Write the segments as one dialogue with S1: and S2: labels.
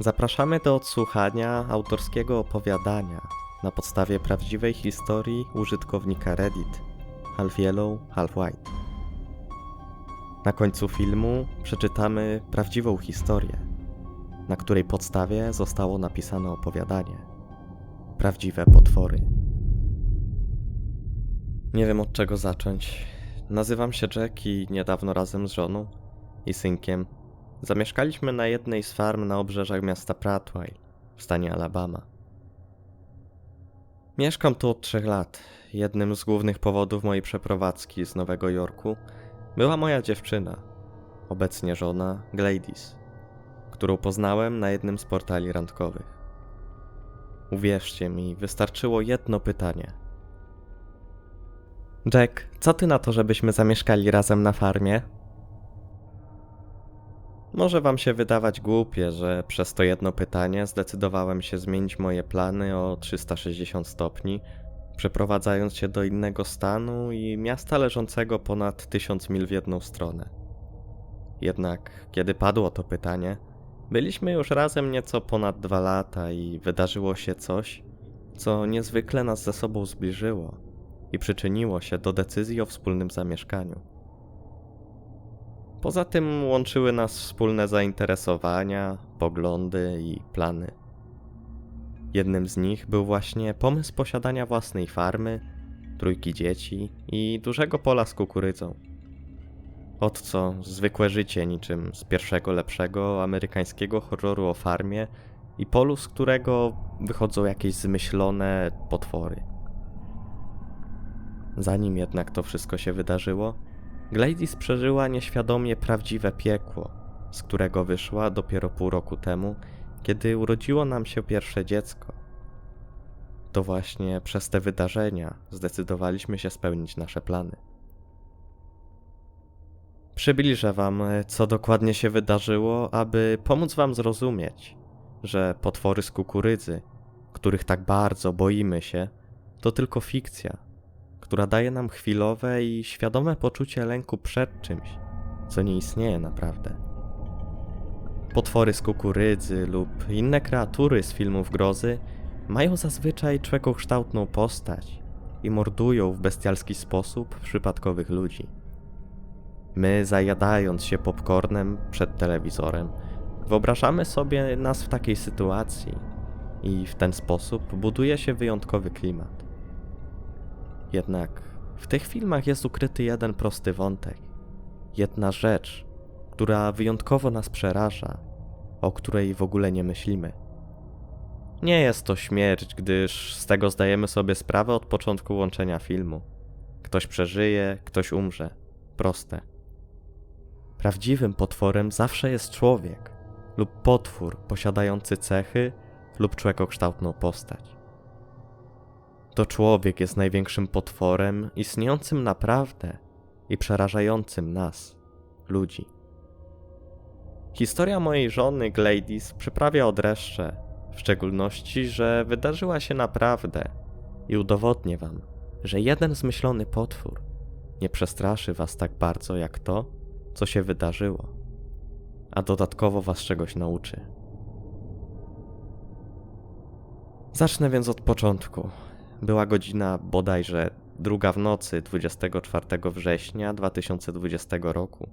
S1: Zapraszamy do odsłuchania autorskiego opowiadania na podstawie prawdziwej historii użytkownika Reddit Half Yellow, Half White. Na końcu filmu przeczytamy prawdziwą historię, na której podstawie zostało napisane opowiadanie. Prawdziwe potwory. Nie wiem od czego zacząć. Nazywam się Jack i niedawno razem z żoną i synkiem zamieszkaliśmy na jednej z farm na obrzeżach miasta Pratway w stanie Alabama. Mieszkam tu od trzech lat. Jednym z głównych powodów mojej przeprowadzki z Nowego Jorku była moja dziewczyna, obecnie żona Gladys, którą poznałem na jednym z portali randkowych. Uwierzcie mi, wystarczyło jedno pytanie. Jack, co ty na to, żebyśmy zamieszkali razem na farmie? Może wam się wydawać głupie, że przez to jedno pytanie zdecydowałem się zmienić moje plany o 360 stopni, przeprowadzając się do innego stanu i miasta leżącego ponad 1000 mil w jedną stronę. Jednak, kiedy padło to pytanie, byliśmy już razem nieco ponad dwa lata i wydarzyło się coś, co niezwykle nas ze sobą zbliżyło i przyczyniło się do decyzji o wspólnym zamieszkaniu. Poza tym łączyły nas wspólne zainteresowania, poglądy i plany. Jednym z nich był właśnie pomysł posiadania własnej farmy, trójki dzieci i dużego pola z kukurydzą. Od co zwykłe życie niczym z pierwszego lepszego amerykańskiego horroru o farmie i polu, z którego wychodzą jakieś zmyślone potwory. Zanim jednak to wszystko się wydarzyło, Gladys przeżyła nieświadomie prawdziwe piekło, z którego wyszła dopiero pół roku temu, kiedy urodziło nam się pierwsze dziecko. To właśnie przez te wydarzenia zdecydowaliśmy się spełnić nasze plany. Przybliżę wam, co dokładnie się wydarzyło, aby pomóc wam zrozumieć, że potwory z kukurydzy, których tak bardzo boimy się, to tylko fikcja która daje nam chwilowe i świadome poczucie lęku przed czymś, co nie istnieje naprawdę. Potwory z kukurydzy lub inne kreatury z filmów grozy mają zazwyczaj człekokształtną postać i mordują w bestialski sposób przypadkowych ludzi. My, zajadając się popcornem przed telewizorem, wyobrażamy sobie nas w takiej sytuacji i w ten sposób buduje się wyjątkowy klimat. Jednak w tych filmach jest ukryty jeden prosty wątek. Jedna rzecz, która wyjątkowo nas przeraża, o której w ogóle nie myślimy. Nie jest to śmierć, gdyż z tego zdajemy sobie sprawę od początku łączenia filmu. Ktoś przeżyje, ktoś umrze. Proste. Prawdziwym potworem zawsze jest człowiek lub potwór posiadający cechy lub człekokształtną postać. To człowiek jest największym potworem istniejącym naprawdę i przerażającym nas, ludzi. Historia mojej żony Gladys przyprawia odreszcze, w szczególności, że wydarzyła się naprawdę i udowodnię wam, że jeden zmyślony potwór nie przestraszy was tak bardzo jak to, co się wydarzyło, a dodatkowo was czegoś nauczy. Zacznę więc od początku, była godzina bodajże druga w nocy 24 września 2020 roku.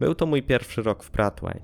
S1: Był to mój pierwszy rok w Pratway.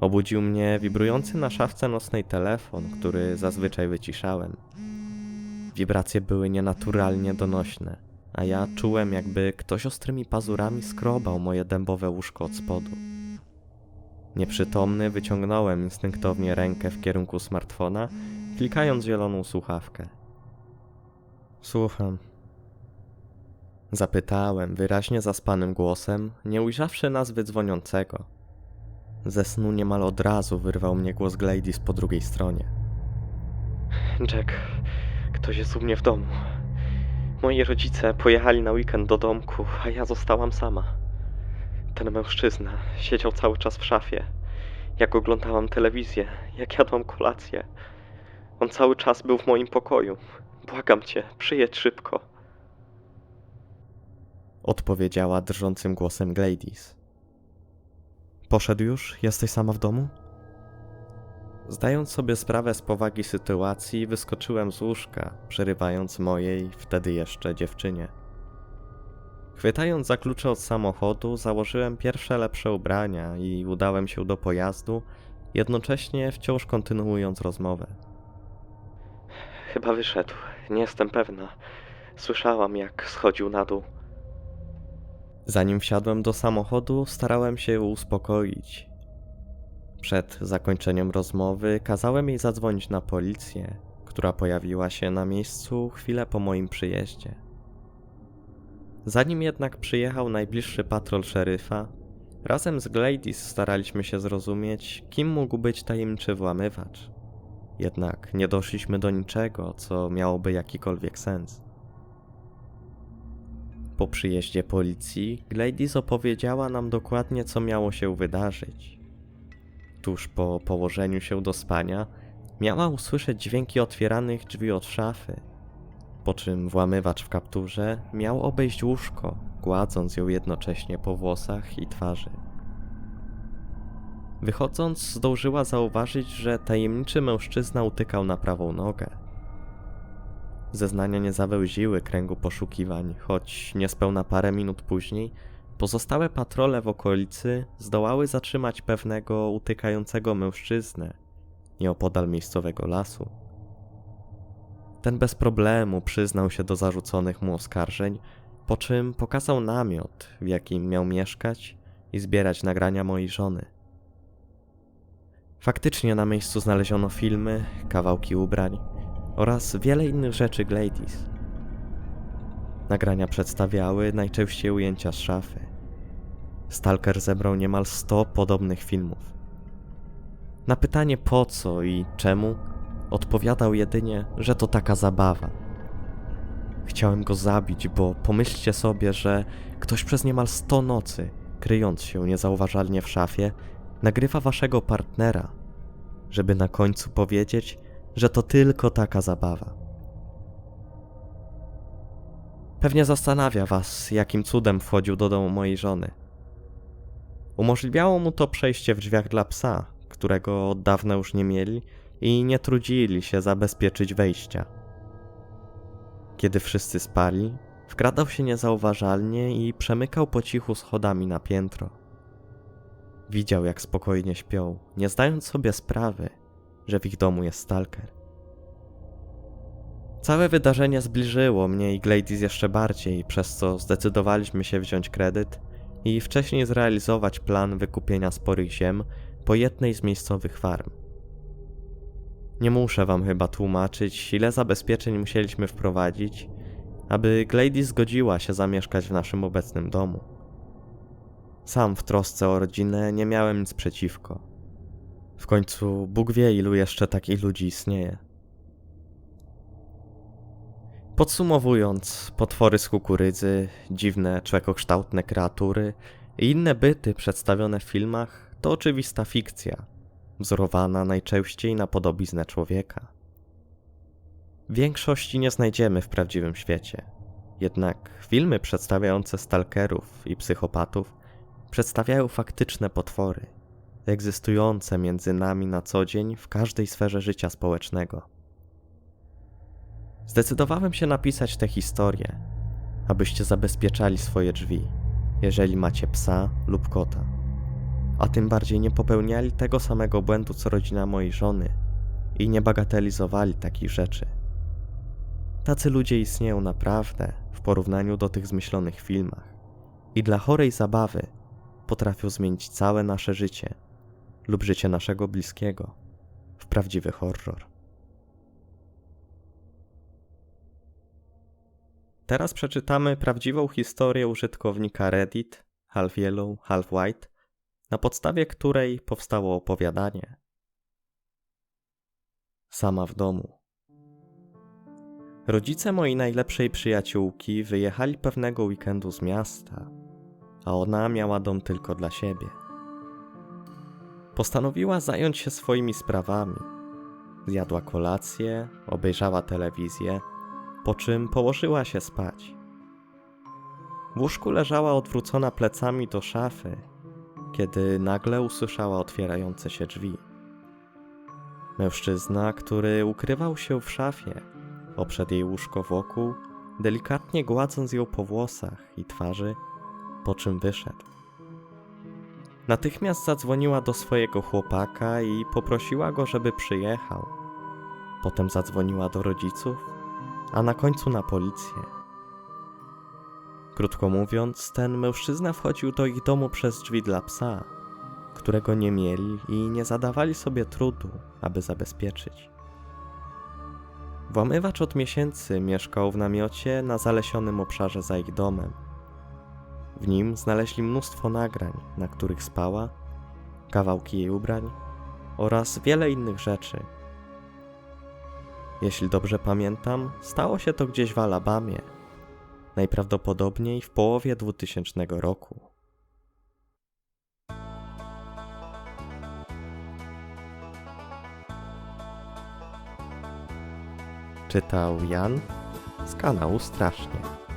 S1: Obudził mnie wibrujący na szafce nocnej telefon, który zazwyczaj wyciszałem. Wibracje były nienaturalnie donośne, a ja czułem, jakby ktoś ostrymi pazurami skrobał moje dębowe łóżko od spodu. Nieprzytomny wyciągnąłem instynktownie rękę w kierunku smartfona klikając zieloną słuchawkę. Słucham. Zapytałem wyraźnie zaspanym głosem, nie ujrzawszy nazwy dzwoniącego. Ze snu niemal od razu wyrwał mnie głos Gladys po drugiej stronie. Jack, ktoś jest u mnie w domu. Moi rodzice pojechali na weekend do domku, a ja zostałam sama. Ten mężczyzna siedział cały czas w szafie. Jak oglądałam telewizję, jak jadłam kolację. On cały czas był w moim pokoju. Błagam cię, przyjedź szybko. Odpowiedziała drżącym głosem Gladys. Poszedł już? Jesteś sama w domu? Zdając sobie sprawę z powagi sytuacji, wyskoczyłem z łóżka, przerywając mojej, wtedy jeszcze dziewczynie. Chwytając za klucze od samochodu, założyłem pierwsze lepsze ubrania i udałem się do pojazdu, jednocześnie wciąż kontynuując rozmowę. Chyba wyszedł, nie jestem pewna. Słyszałam, jak schodził na dół. Zanim wsiadłem do samochodu, starałem się uspokoić. Przed zakończeniem rozmowy kazałem jej zadzwonić na policję, która pojawiła się na miejscu chwilę po moim przyjeździe. Zanim jednak przyjechał najbliższy patrol szeryfa, razem z Gladys staraliśmy się zrozumieć, kim mógł być tajemniczy włamywacz. Jednak nie doszliśmy do niczego, co miałoby jakikolwiek sens. Po przyjeździe policji, Gladys opowiedziała nam dokładnie, co miało się wydarzyć. Tuż po położeniu się do spania, miała usłyszeć dźwięki otwieranych drzwi od szafy, po czym włamywacz w kapturze miał obejść łóżko, gładząc ją jednocześnie po włosach i twarzy. Wychodząc, zdążyła zauważyć, że tajemniczy mężczyzna utykał na prawą nogę. Zeznania nie zawełziły kręgu poszukiwań, choć niespełna parę minut później pozostałe patrole w okolicy zdołały zatrzymać pewnego utykającego mężczyznę nieopodal miejscowego lasu. Ten bez problemu przyznał się do zarzuconych mu oskarżeń, po czym pokazał namiot, w jakim miał mieszkać i zbierać nagrania mojej żony. Faktycznie na miejscu znaleziono filmy, kawałki ubrań oraz wiele innych rzeczy Gladys. Nagrania przedstawiały najczęściej ujęcia z szafy. Stalker zebrał niemal 100 podobnych filmów. Na pytanie po co i czemu odpowiadał jedynie, że to taka zabawa. Chciałem go zabić, bo pomyślcie sobie, że ktoś przez niemal 100 nocy, kryjąc się niezauważalnie w szafie, nagrywa waszego partnera, żeby na końcu powiedzieć, że to tylko taka zabawa. Pewnie zastanawia was, jakim cudem wchodził do domu mojej żony. Umożliwiało mu to przejście w drzwiach dla psa, którego od dawna już nie mieli i nie trudzili się zabezpieczyć wejścia. Kiedy wszyscy spali, wkradał się niezauważalnie i przemykał po cichu schodami na piętro. Widział, jak spokojnie śpią, nie zdając sobie sprawy, że w ich domu jest stalker. Całe wydarzenie zbliżyło mnie i Gladys jeszcze bardziej, przez co zdecydowaliśmy się wziąć kredyt i wcześniej zrealizować plan wykupienia sporych ziem po jednej z miejscowych farm. Nie muszę wam chyba tłumaczyć, ile zabezpieczeń musieliśmy wprowadzić, aby Gladys zgodziła się zamieszkać w naszym obecnym domu. Sam w trosce o rodzinę nie miałem nic przeciwko. W końcu Bóg wie, ilu jeszcze takich ludzi istnieje. Podsumowując, potwory z kukurydzy, dziwne, człekokształtne kreatury i inne byty przedstawione w filmach to oczywista fikcja, wzorowana najczęściej na podobiznę człowieka. Większości nie znajdziemy w prawdziwym świecie. Jednak filmy przedstawiające stalkerów i psychopatów przedstawiają faktyczne potwory, egzystujące między nami na co dzień w każdej sferze życia społecznego. Zdecydowałem się napisać tę historię, abyście zabezpieczali swoje drzwi, jeżeli macie psa lub kota a tym bardziej nie popełniali tego samego błędu co rodzina mojej żony i nie bagatelizowali takich rzeczy. Tacy ludzie istnieją naprawdę w porównaniu do tych zmyślonych filmach i dla chorej zabawy potrafią zmienić całe nasze życie lub życie naszego bliskiego w prawdziwy horror. Teraz przeczytamy prawdziwą historię użytkownika Reddit, half yellow, half white, na podstawie której powstało opowiadanie. Sama w domu. Rodzice mojej najlepszej przyjaciółki wyjechali pewnego weekendu z miasta, a ona miała dom tylko dla siebie. Postanowiła zająć się swoimi sprawami. Zjadła kolację, obejrzała telewizję, po czym położyła się spać. W łóżku leżała odwrócona plecami do szafy kiedy nagle usłyszała otwierające się drzwi. Mężczyzna, który ukrywał się w szafie, oprzedł jej łóżko wokół, delikatnie gładząc ją po włosach i twarzy, po czym wyszedł. Natychmiast zadzwoniła do swojego chłopaka i poprosiła go, żeby przyjechał. Potem zadzwoniła do rodziców, a na końcu na policję. Krótko mówiąc, ten mężczyzna wchodził do ich domu przez drzwi dla psa, którego nie mieli i nie zadawali sobie trudu, aby zabezpieczyć. Włamywacz od miesięcy mieszkał w namiocie na zalesionym obszarze za ich domem. W nim znaleźli mnóstwo nagrań, na których spała, kawałki jej ubrań oraz wiele innych rzeczy. Jeśli dobrze pamiętam, stało się to gdzieś w Alabamie, najprawdopodobniej w połowie 2000 roku. Czytał Jan z kanału Strasznie.